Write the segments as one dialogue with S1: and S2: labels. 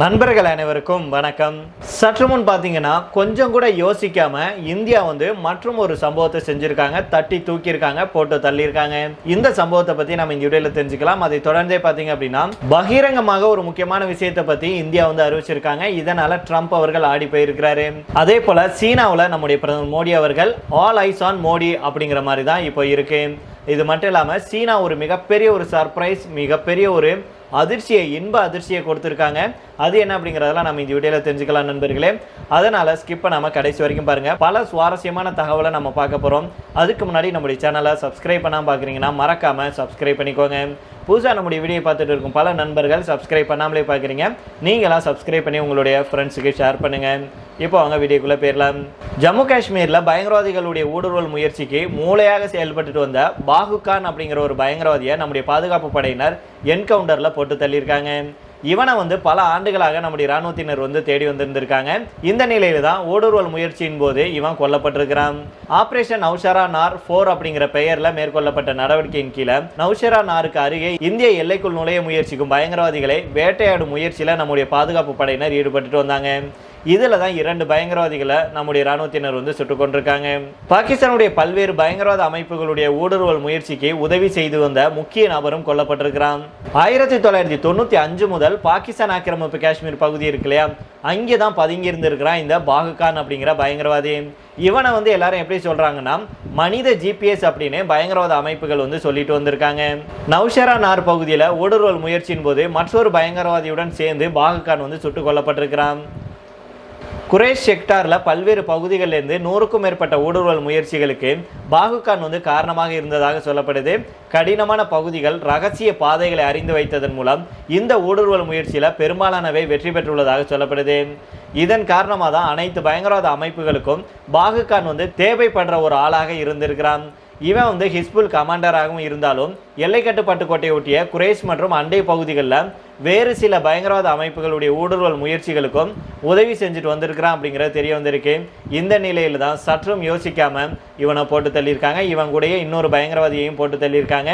S1: நண்பர்கள் அனைவருக்கும் வணக்கம். சற்று முன் பார்த்தீங்கன்னா கொஞ்சம் கூட யோசிக்காம இந்தியா வந்து மற்றும் ஒரு சம்பவத்தை செஞ்சுருக்காங்க. தட்டி தூக்கியிருக்காங்க போட்டு தள்ளியிருக்காங்க. இந்த சம்பவத்தை பத்தி நம்ம இந்த வீடியோல தெரிஞ்சுக்கலாம். அதை தொடர்ந்தே பார்த்தீங்க அப்படின்னா பகிரங்கமாக ஒரு முக்கியமான விஷயத்தை பத்தி இந்தியா வந்து அறிவிச்சிருக்காங்க. இதனால ட்ரம்ப் அவர்கள் ஆடி போயிருக்கிறாரு. அதே போல சீனாவில் நம்முடைய பிரதமர் மோடி அவர்கள் ஆல் ஐஸ் ஆன் மோடி அப்படிங்கிற மாதிரி தான் இப்போ இருக்கு. இது மட்டும் இல்லாமல் சீனா ஒரு மிகப்பெரிய ஒரு சர்ப்ரைஸ் மிகப்பெரிய ஒரு அதிர்ச்சியை இன்ப அதிர்ச்சியை கொடுத்துருக்காங்க. அது என்ன அப்படிங்கிறதெல்லாம் நம்ம இந்த வீடியோவில் தெரிஞ்சுக்கலாம் நண்பர்களே. அதனால் ஸ்கிப் பண்ணாமல் கடைசி வரைக்கும் பாருங்கள் பல சுவாரஸ்யமான தகவலை நம்ம பார்க்க போகிறோம் அதுக்கு முன்னாடி நம்முடைய சேனலை சப்ஸ்கிரைப் பண்ணாமல் பார்க்குறீங்கன்னா மறக்காமல் சப்ஸ்கிரைப் பண்ணிக்கோங்க. புதுசாக நம்முடைய வீடியோ பார்த்துட்டு இருக்கும் பல நண்பர்கள் சப்ஸ்கிரைப் பண்ணாமலே பார்க்குறீங்க. நீங்களாம் சப்ஸ்கிரைப் பண்ணி உங்களுடைய ஃப்ரெண்ட்ஸுக்கு ஷேர் பண்ணுங்கள் இப்போ அவங்க வீடியோக்குள்ளே போயிடலாம். ஜம்மு காஷ்மீரில் பயங்கரவாதிகளுடைய ஊடுருவல் முயற்சிக்கு மூளையாக செயல்பட்டுட்டு வந்த பாகுகான் அப்படிங்கிற ஒரு பயங்கரவாதியை நம்முடைய பாதுகாப்பு படையினர் என்கவுண்டரில் போட்டு தள்ளியிருக்காங்க. இவனை வந்து பல ஆண்டுகளாக நம்முடைய இராணுவத்தினர் வந்து தேடி வந்திருந்திருக்காங்க. இந்த நிலையில தான் ஊடுருவல் முயற்சியின் போது இவன் கொல்லப்பட்டிருக்கிறான். ஆபரேஷன் நௌஷரா நார் ஃபோர் அப்படிங்கிற பெயரில் மேற்கொள்ளப்பட்ட நடவடிக்கையின் கீழே நௌஷரா நாருக்கு அருகே இந்திய எல்லைக்குள் நுழைய முயற்சிக்கும் பயங்கரவாதிகளை வேட்டையாடும் முயற்சியில் நம்முடைய பாதுகாப்பு படையினர் ஈடுபட்டுட்டு வந்தாங்க. இதில் தான் இரண்டு பயங்கரவாதிகளை நம்முடைய இராணுவத்தினர் வந்து சுட்டுக் கொண்டிருக்காங்க. பாகிஸ்தானுடைய பல்வேறு பயங்கரவாத அமைப்புகளுடைய ஊடுருவல் முயற்சிக்கு உதவி செய்து வந்த முக்கிய நபரும் கொல்லப்பட்டிருக்கிறான். ஆயிரத்தி தொள்ளாயிரத்தி தொண்ணூற்றி அஞ்சு முதல் பாகிஸ்தான் ஆக்கிரமிப்பு காஷ்மீர் பகுதி இருக்கு இல்லையா? அங்கே தான் பதுங்கி இருந்திருக்கிறான் இந்த பாகுகான் அப்படிங்கிற பயங்கரவாதி. இவனை வந்து எல்லாரும் எப்படி சொல்றாங்கன்னா மனித ஜிபிஎஸ் அப்படின்னு பயங்கரவாத அமைப்புகள் வந்து சொல்லிட்டு வந்திருக்காங்க. நௌஷரா நார் பகுதியில் ஊடுருவல் முயற்சியின் போது மற்றொரு பயங்கரவாதியுடன் சேர்ந்து பாகுகான் வந்து சுட்டுக் கொல்லப்பட்டிருக்கிறான். குரேஷ் செக்டாரில் பல்வேறு பகுதிகளிலிருந்து நூறுக்கும் மேற்பட்ட ஊடுருவல் முயற்சிகளுக்கு பாகுகான் வந்து காரணமாக இருந்ததாக சொல்லப்படுது. கடினமான பகுதிகள் ரகசிய பாதைகளை அறிந்து வைத்ததன் மூலம் இந்த ஊடுருவல் முயற்சியில் பெரும்பாலானவை வெற்றி பெற்றுள்ளதாக சொல்லப்படுது. இதன் காரணமாக தான் அனைத்து பயங்கரவாத அமைப்புகளுக்கும் பாகுகான் வந்து தேவைப்படுற ஒரு ஆளாக இருந்திருக்கிறான். இவன் வந்து ஹிஸ்புல் கமாண்டராகவும் இருந்தாலும் எல்லை கட்டுப்பாட்டு கோட்டையை ஒட்டிய குரேஷ் மற்றும் அண்டை பகுதிகளில் வேறு சில பயங்கரவாத அமைப்புகளுடைய ஊடுருவல் முயற்சிகளுக்கும் உதவி செஞ்சுட்டு வந்திருக்கிறான் அப்படிங்கிறது தெரிய வந்திருக்கு. இந்த நிலையில் தான் சற்றும் யோசிக்காமல் இவனை போட்டு தள்ளியிருக்காங்க. இவன் கூடயே இன்னொரு பயங்கரவாதியையும் போட்டு தள்ளியிருக்காங்க.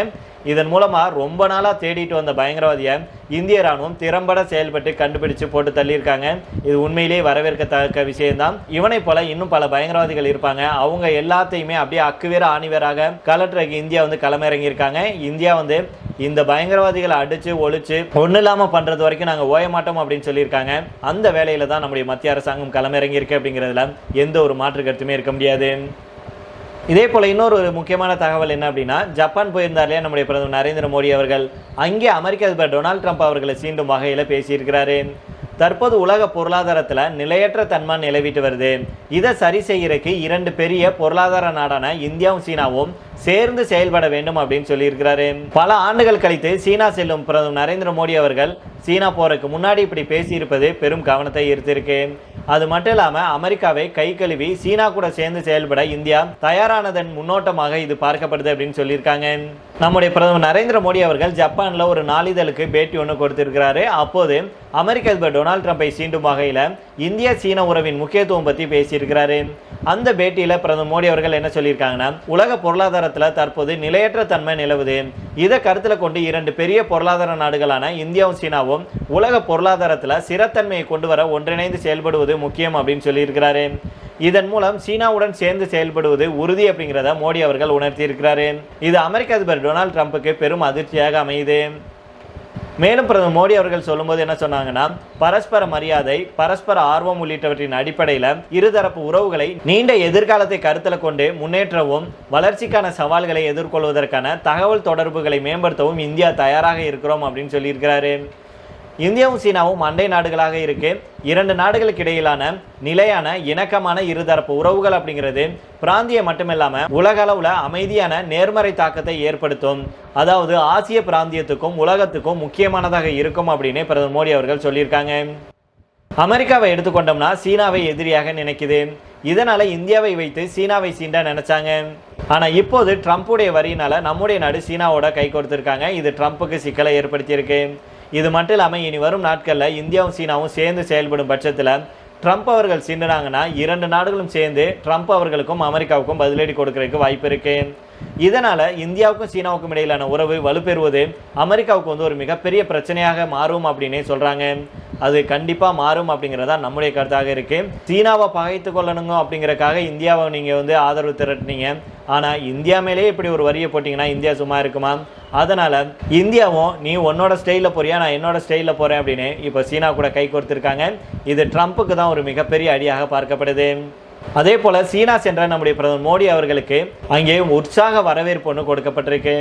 S1: இதன் மூலமாக ரொம்ப நாளாக தேடிட்டு வந்த பயங்கரவாதியை இந்திய ராணுவம் திறம்பட செயல்பட்டு கண்டுபிடிச்சு போட்டு தள்ளியிருக்காங்க. இது உண்மையிலேயே வரவேற்கத்தக்க விஷயம்தான். இவனை போல இன்னும் பல பயங்கரவாதிகள் இருப்பாங்க. அவங்க எல்லாத்தையுமே அப்படியே அக்குவேர ஆணிவேராக கலட்டுறக்கு இந்தியா வந்து களமிறங்கியிருக்காங்க. இந்தியா வந்து இந்த பயங்கரவாதிகளை அடிச்சு ஒழிச்சு ஒன்றும் இல்லாமல் பண்ணுறது வரைக்கும் நாங்கள் ஓய மாட்டோம் அப்படின்னு சொல்லியிருக்காங்க. அந்த வேலையில் தான் நம்முடைய மத்திய அரசாங்கம் களமிறங்கியிருக்கு அப்படிங்கிறதுல எந்த ஒரு மாற்று கருத்துமே இருக்க முடியாது. இதே போல் இன்னொரு ஒரு முக்கியமான தகவல் என்ன அப்படின்னா ஜப்பான் போயிருந்தார் இல்லையா நம்முடைய பிரதமர் நரேந்திர மோடி அவர்கள். அங்கே அமெரிக்க அதிபர் டொனால்ட் ட்ரம்ப் அவர்களை சீண்டும் வகையில் பேசியிருக்கிறாரு. தற்போது உலக பொருளாதாரத்தில் நிலையற்ற தன்மை நிலவிட்டு வருது. இதை சரி செய்யறதுக்கு இரண்டு பெரிய பொருளாதார நாடான இந்தியாவும் சீனாவும் சேர்ந்து செயல்பட வேண்டும் அப்படின்னு சொல்லியிருக்கிறாரு. பல ஆண்டுகள் கழித்து சீனா செல்லும் பிரதமர் நரேந்திர மோடி அவர்கள் சீனா போகிறதுக்கு முன்னாடி இப்படி பேசியிருப்பது பெரும் கவனத்தை ஈர்த்திருக்கு. அது மட்டும் இல்லாமல் அமெரிக்காவை கை கழுவி சீனா கூட சேர்ந்து செயல்பட இந்தியா தயாரானதன் முன்னோட்டமாக இது பார்க்கப்படுது அப்படின்னு சொல்லியிருக்காங்க. நம்முடைய பிரதமர் நரேந்திர மோடி அவர்கள் ஜப்பானில் ஒரு நாளிதழுக்கு பேட்டி ஒன்று கொடுத்திருக்கிறாரு. அப்போது அமெரிக்க அதிபர் டொனால்ட் ட்ரம்ப்பை சீண்டும் வகையில் இந்திய சீன உறவின் முக்கியத்துவம் பற்றி பேசியிருக்கிறாரு. அந்த பேட்டியில் பிரதமர் மோடி அவர்கள் என்ன சொல்லியிருக்காங்கன்னா உலக பொருளாதாரத்தில் தற்போது நிலையற்ற தன்மை நிலவுது. இதை கருத்தில் கொண்டு இரண்டு பெரிய பொருளாதார நாடுகளான இந்தியாவும் சீனாவும் உலக பொருளாதாரத்தில் சிறத்தன்மையை கொண்டு வர ஒன்றிணைந்து செயல்படுவது முக்கியம் அப்படின்னு சொல்லியிருக்கிறாரு. இதன் மூலம் சீனாவுடன் சேர்ந்து செயல்படுவது உறுதி அப்படிங்கிறத மோடி அவர்கள் உணர்த்தியிருக்கிறாரு. இது அமெரிக்க அதிபர் டொனால்ட் ட்ரம்ப்புக்கு பெரும் அதிர்ச்சியாக அமையுது. மேலும் பிரதமர் மோடி அவர்கள் சொல்லும்போது என்ன சொன்னாங்கன்னா பரஸ்பர மரியாதை பரஸ்பர ஆர்வம் உள்ளிட்டவற்றின் அடிப்படையில் இருதரப்பு உறவுகளை நீண்ட எதிர்காலத்தை கருத்தில் கொண்டு முன்னேற்றவும் வளர்ச்சிக்கான சவால்களை எதிர்கொள்வதற்கான தகவல் தொடர்புகளை மேம்படுத்தவும் இந்தியா தயாராக இருக்கிறோம் அப்படின்னு சொல்லியிருக்கிறாரு. இந்தியாவும் சீனாவும் அண்டை நாடுகளாக இருக்கு. இரண்டு நாடுகளுக்கு இடையிலான நிலையான இணக்கமான இருதரப்பு உறவுகள் அப்படிங்கிறது பிராந்திய மட்டுமில்லாம உலக அளவுல அமைதியான நேர்மறை தாக்கத்தை ஏற்படுத்தும். அதாவது ஆசிய பிராந்தியத்துக்கும் உலகத்துக்கும் முக்கியமானதாக இருக்கும் அப்படின்னு பிரதமர் மோடி அவர்கள் சொல்லியிருக்காங்க. அமெரிக்காவை எடுத்துக்கொண்டோம்னா சீனாவை எதிரியாக நினைக்குது. இதனால இந்தியாவை வைத்து சீனாவை சீண்ட நினைச்சாங்க. ஆனா இப்போது ட்ரம்ப்புடைய வரியினால நம்முடைய நாடு சீனாவோட கை கொடுத்திருக்காங்க. இது ட்ரம்ப்புக்கு சிக்கலை ஏற்படுத்தியிருக்கு. இது மட்டும் இல்லாமல் இனி வரும் நாட்களில் இந்தியாவும் சீனாவும் சேர்ந்து செயல்படும் பட்சத்தில் ட்ரம்ப் அவர்கள் சீண்டினாங்கன்னா இரண்டு நாடுகளும் சேர்ந்து ட்ரம்ப் அவர்களுக்கும் அமெரிக்காவுக்கும் பதிலடி கொடுக்கறதுக்கு வாய்ப்பு இருக்கு. இதனால் இந்தியாவுக்கும் சீனாவுக்கும் இடையிலான உறவு வலுப்பெறுவது அமெரிக்காவுக்கு வந்து ஒரு மிகப்பெரிய பிரச்சனையாக மாறும் அப்படின்னே சொல்கிறாங்க அது கண்டிப்பாக மாறும் அப்படிங்கிறதா நம்முடைய கருத்தாக இருக்குது சீனாவை பகைத்து கொள்ளணுங்க அப்படிங்கிறக்காக இந்தியாவை நீங்கள் வந்து ஆதரவு திரட்டினீங்க. ஆனால் இந்தியா மேலேயே இப்படி ஒரு வரியை போட்டிங்கன்னா இந்தியா சும்மா இருக்குமா? அதனால் இந்தியாவும் நீ உன்னோட ஸ்டைலில் போறியா நான் என்னோட ஸ்டைலில் போகிறேன் அப்படின்னு இப்போ சீனா கூட கை கொடுத்துருக்காங்க இது ட்ரம்ப்புக்கு தான் ஒரு மிகப்பெரிய அடியாக பார்க்கப்படுது. அதே போல சீனா சென்ற நம்முடைய பிரதமர் மோடி அவர்களுக்கு அங்கே உற்சாக வரவேற்பு ஒன்று கொடுக்கப்பட்டிருக்கு.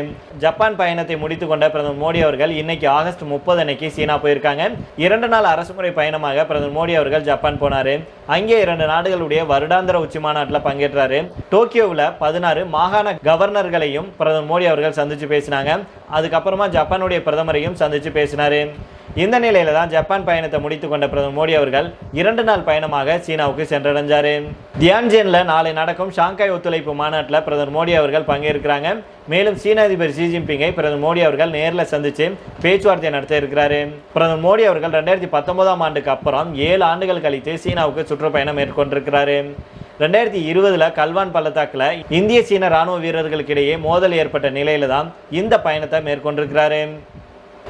S1: ஜப்பான் பயணத்தை முடித்து கொண்ட பிரதமர் மோடி அவர்கள் இன்னைக்கு ஆகஸ்ட் முப்பது அன்னைக்கு சீனா போயிருக்காங்க. இரண்டு நாள் அரசுமுறை பயணமாக பிரதமர் மோடி அவர்கள் ஜப்பான் போனாரு. அங்கே இரண்டு நாடுகளுடைய வருடாந்திர உச்சி மாநாட்டில் பங்கேற்றாரு. டோக்கியோவில் பதினாறு மாகாண கவர்னர்களையும் பிரதமர் மோடி அவர்கள் சந்தித்து பேசினாங்க. அதுக்கப்புறமா ஜப்பானுடைய பிரதமரையும் சந்தித்து பேசினார். இந்த நிலையில தான் ஜப்பான் பயணத்தை முடித்து கொண்ட பிரதமர் மோடி அவர்கள் இரண்டு நாள் பயணமாக சீனாவுக்கு சென்றடைஞ்சார். தியான்ஜென்ல நாளை நடக்கும் ஷாங்காய் ஒத்துழைப்பு மாநாட்டில் பிரதமர் மோடி அவர்கள் பங்கேற்கிறாங்க. மேலும் சீன அதிபர் ஷி ஜின்பிங்கை பிரதமர் மோடி அவர்கள் நேரில் சந்தித்து பேச்சுவார்த்தை நடத்த இருக்கிறாரு. பிரதமர் மோடி அவர்கள் ரெண்டாயிரத்தி பத்தொன்பதாம் ஆண்டுக்கு அப்புறம் ஏழு ஆண்டுகள் கழித்து சீனாவுக்கு சுற்றுப்பயணம் மேற்கொண்டிருக்கிறாரு. ரெண்டாயிரத்தி இருபதுல கல்வான் பள்ளத்தாக்கில் இந்திய சீன ராணுவ வீரர்களுக்கிடையே மோதல் ஏற்பட்ட நிலையில தான் இந்த பயணத்தை மேற்கொண்டிருக்கிறாரு.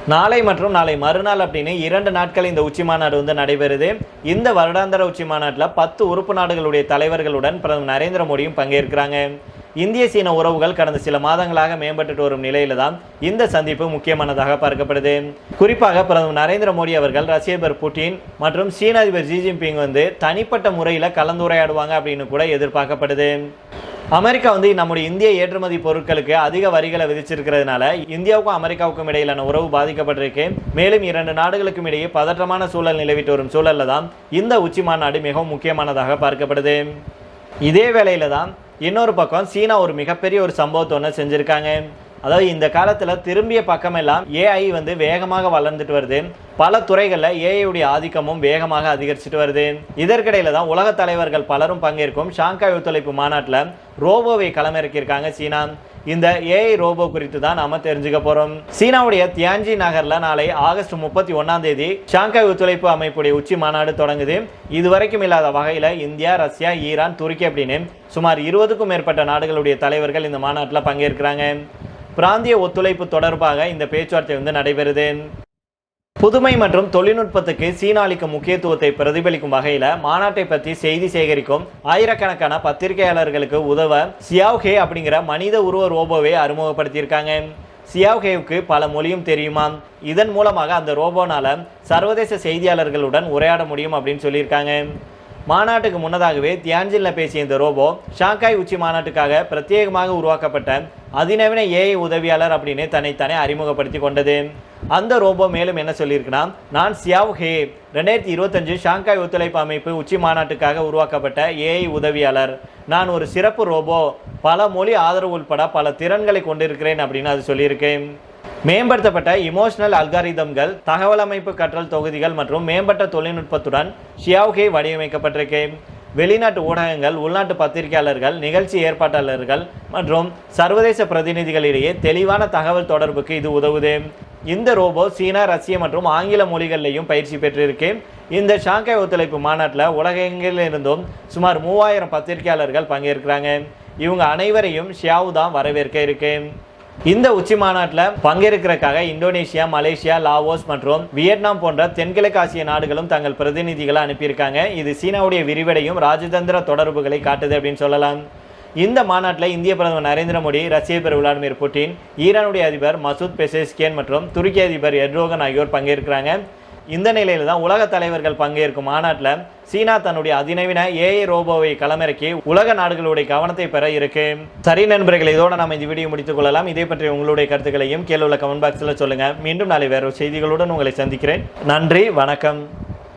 S1: நாளை மற்றும் நாளை மறுநாள் அப்படின்னு இரண்டு நாட்கள் இந்த உச்சி மாநாடு வந்து நடைபெறுது. இந்த வருடாந்திர உச்சி மாநாட்டில் பத்து உறுப்பு நாடுகளுடைய தலைவர்களுடன் பிரதமர் நரேந்திர மோடியும் பங்கேற்கிறாங்க. இந்திய சீன உறவுகள் கடந்த சில மாதங்களாக மேம்பட்டு வரும் நிலையில தான் இந்த சந்திப்பு முக்கியமானதாக பார்க்கப்படுது. குறிப்பாக பிரதமர் நரேந்திர மோடி அவர்கள் ரஷ்ய அதிபர் புட்டின் மற்றும் சீன அதிபர் ஜி ஜின்பிங் வந்து தனிப்பட்ட முறையில் கலந்துரையாடுவாங்க அப்படின்னு கூட எதிர்பார்க்கப்படுது. அமெரிக்கா வந்து நம்முடைய இந்திய ஏற்றுமதி பொருட்களுக்கு அதிக வரிகளை விதிச்சிருக்கிறதுனால இந்தியாவுக்கும் அமெரிக்காவுக்கும் இடையிலான உறவு பாதிக்கப்பட்டிருக்கு. மேலும் இரண்டு நாடுகளுக்கும் இடையே பதற்றமான சூழல் நிலவிட்டு வரும் சூழலில் தான் இந்த உச்சி மாநாடு மிகவும் முக்கியமானதாக பார்க்கப்படுது. இதே வேளையில் தான் இன்னொரு பக்கம் சீனா ஒரு மிகப்பெரிய ஒரு சம்பவத்தை ஒன்று செஞ்சுருக்காங்க. அதாவது இந்த காலத்தில் திரும்பிய பக்கமெல்லாம் ஏஐ வந்து வேகமாக வளர்ந்துட்டு வருது. பல துறைகளில் ஏஐயுடைய ஆதிக்கமும் வேகமாக அதிகரிச்சுட்டு வருது. இதற்கிடையில் தான் உலக தலைவர்கள் பலரும் பங்கேற்கும் ஷாங்காய் ஒத்துழைப்பு மாநாட்டில் ரோபோவை களமிறக்கியிருக்காங்க சீனா. இந்த ஏஐ ரோபோ குறித்து தான் நாம தெரிஞ்சுக்க போறோம். சீனாவுடைய தியான்ஜி நகர்ல நாளை ஆகஸ்ட் முப்பத்தி ஒன்னாம் தேதி ஷாங்காய் ஒத்துழைப்பு அமைப்புடைய உச்சி மாநாடு தொடங்குது. இதுவரைக்கும் இல்லாத வகையில இந்தியா ரஷ்யா ஈரான் துருக்கி அப்படின்னு சுமார் இருபதுக்கும் மேற்பட்ட நாடுகளுடைய தலைவர்கள் இந்த மாநாட்டில் பங்கேற்கிறாங்க. பிராந்திய ஒத்துழைப்பு தொடர்பாக இந்த பேச்சுவார்த்தை வந்து நடைபெறுது. புதுமை மற்றும் தொழில்நுட்பத்துக்கு சீனா அளிக்கும் முக்கியத்துவத்தை பிரதிபலிக்கும் வகையில் மாநாட்டை பற்றி செய்தி சேகரிக்கும் ஆயிரக்கணக்கான பத்திரிகையாளர்களுக்கு உதவ சியாவ்ஹே அப்படிங்கிற மனித உருவ ரோபோவை அறிமுகப்படுத்தியிருக்காங்க. சியாவ்ஹேவுக்கு பல மொழியும் தெரியுமாம் இதன் மூலமாக அந்த ரோபோனால சர்வதேச செய்தியாளர்களுடன் உரையாட முடியும் அப்படின்னு சொல்லியிருக்காங்க. மாநாட்டுக்கு முன்னதாகவே தியான்ஜின்ல பேசிய இந்த ரோபோ ஷாங்காய் உச்சி மாநாட்டுக்காக பிரத்யேகமாக உருவாக்கப்பட்ட அதிநவீன ஏஐ உதவியாளர் அப்படின்னு தன்னைத்தானே அறிமுகப்படுத்தி கொண்டது. அந்த ரோபோ மேலும் என்ன சொல்லியிருக்குன்னா நான் சியாவ் ஹே ரெண்டாயிரத்தி இருபத்தஞ்சு ஷாங்காய் ஒத்துழைப்பு அமைப்பு உச்சி மாநாட்டுக்காக உருவாக்கப்பட்ட ஏஐ உதவியாளர். நான் ஒரு சிறப்பு ரோபோ பல மொழி ஆதரவு உட்பட பல திறன்களை கொண்டிருக்கிறேன் அப்படின்னு அது சொல்லியிருக்கேன் மேம்படுத்தப்பட்ட இமோஷனல் அல்காரிதம்கள் தகவல் அமைப்பு கற்றல் தொகுதிகள் மற்றும் மேம்பட்ட தொழில்நுட்பத்துடன் ஷியாவ்கே வடிவமைக்கப்பட்டிருக்கு வெளிநாட்டு ஊடகங்கள் உள்நாட்டு பத்திரிகையாளர்கள் நிகழ்ச்சி ஏற்பாட்டாளர்கள் மற்றும் சர்வதேச பிரதிநிதிகளிடையே தெளிவான தகவல் தொடர்புக்கு இது உதவுது. இந்த ரோபோ சீனா ரஷ்ய மற்றும் ஆங்கில மொழிகளிலையும் பயிற்சி பெற்றிருக்கு. இந்த ஷாங்காய் ஒத்துழைப்பு மாநாட்டில் உலகெங்கிலிருந்தும் சுமார் மூவாயிரம் பத்திரிகையாளர்கள் பங்கேற்கிறாங்க. இவங்க அனைவரையும் ஷியாவு தான் வரவேற்க இருக்கு. இந்த உச்சி மாநாட்டில் பங்கேற்கிறதுக்காக இந்தோனேஷியா மலேசியா லாவோஸ் மற்றும் வியட்நாம் போன்ற தென்கிழக்கு ஆசிய நாடுகளும் தங்கள் பிரதிநிதிகளை அனுப்பியிருக்காங்க. இது சீனாவுடைய விரிவடையும் ராஜதந்திர தொடர்புகளை காட்டுது அப்படின்னு சொல்லலாம். இந்த மாநாட்டில் இந்திய பிரதமர் நரேந்திர மோடி ரஷ்ய பிரதமர் விளாடிமிர் புட்டின் ஈரானுடைய அதிபர் மசூத் பெசேஸ்கேன் மற்றும் துருக்கி அதிபர் எர்டோகன் ஆகியோர் பங்கேற்கிறாங்க. இந்த நிலையில் தான் உலக தலைவர்கள் பங்கேற்கும் மாநாட்டில் சீனா தன்னுடைய அதிநவீன ஏஐ ரோபோவை களமிறக்கி உலக நாடுகளுடைய கவனத்தை பெற இருக்கு. சரி நண்பர்கள் இதோட நம்ம இந்த வீடியோ முடித்துக் கொள்ளலாம். இதே பற்றி உங்களுடைய கருத்துக்களையும் கீழே உள்ள கமெண்ட் பாக்ஸில் சொல்லுங்கள் மீண்டும் நாளை வேறு செய்திகளுடன் உங்களை சந்திக்கிறேன். நன்றி வணக்கம்.